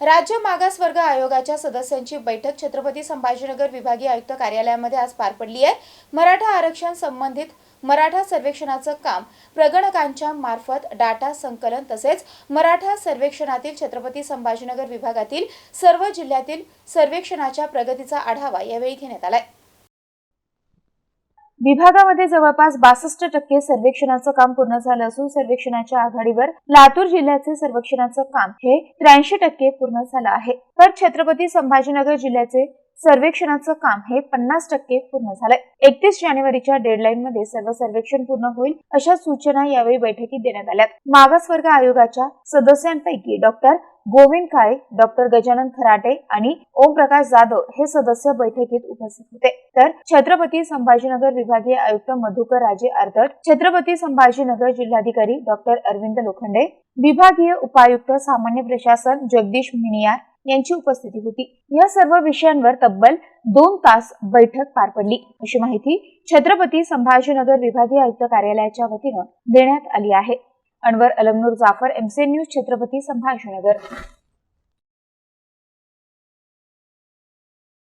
राज्य मागासवर्ग आयोगाच्या सदस्यांची बैठक छत्रपती संभाजीनगर विभागीय आयुक्त कार्यालयामध्ये आज पार पडली आहे. मराठा आरक्षण संबंधित मराठा सर्वेक्षणाचं काम प्रगणकांच्या मार्फत डाटा संकलन तसेच मराठा सर्वेक्षणातील छत्रपती संभाजीनगर विभागातील सर्व जिल्ह्यातील सर्वेक्षणाच्या प्रगतीचा आढावा यावेळी घेण्यात आलाय. विभागामध्ये जवळपास बासष्ट टक्के सर्वेक्षणाचं काम पूर्ण झालं असून सर्वेक्षणाच्या आघाडीवर लातूर जिल्ह्याचे सर्वेक्षणाचं काम हे त्र्याऐंशी टक्के पूर्ण झालं आहे. तर छत्रपती संभाजीनगर जिल्ह्याचे सर्वेक्षणाचं काम हे पन्नास टक्के पूर्ण झालंय. एकतीस जानेवारीच्या डेडलाईन मध्ये सर्व सर्वेक्षण पूर्ण होईल अशा सूचना यावेळी बैठकीत देण्यात आल्या मागासवर्ग आयोगाच्या सदस्यांपैकी डॉक्टर गोविंद काळे डॉक्टर गजानन खराटे आणि ओमप्रकाश जाधव हे सदस्य बैठकीत उपस्थित होते. तर छत्रपती संभाजीनगर विभागीय आयुक्त मधुकर राजे आर्दड छत्रपती संभाजीनगर जिल्हाधिकारी डॉक्टर अरविंद लोखंडे विभागीय उपायुक्त सामान्य प्रशासन जगदीश मिनियार यांची उपस्थिती होती. या सर्व विषयांवर तब्बल दोन तास बैठक पार पडली. अशी माहिती छत्रपती संभाजीनगर विभागीय आयुक्त कार्यालयाच्या वतीनं देण्यात आली आहे. Anwar Almanoor Jafar MCN news Chhatrapati Sambhajinagar.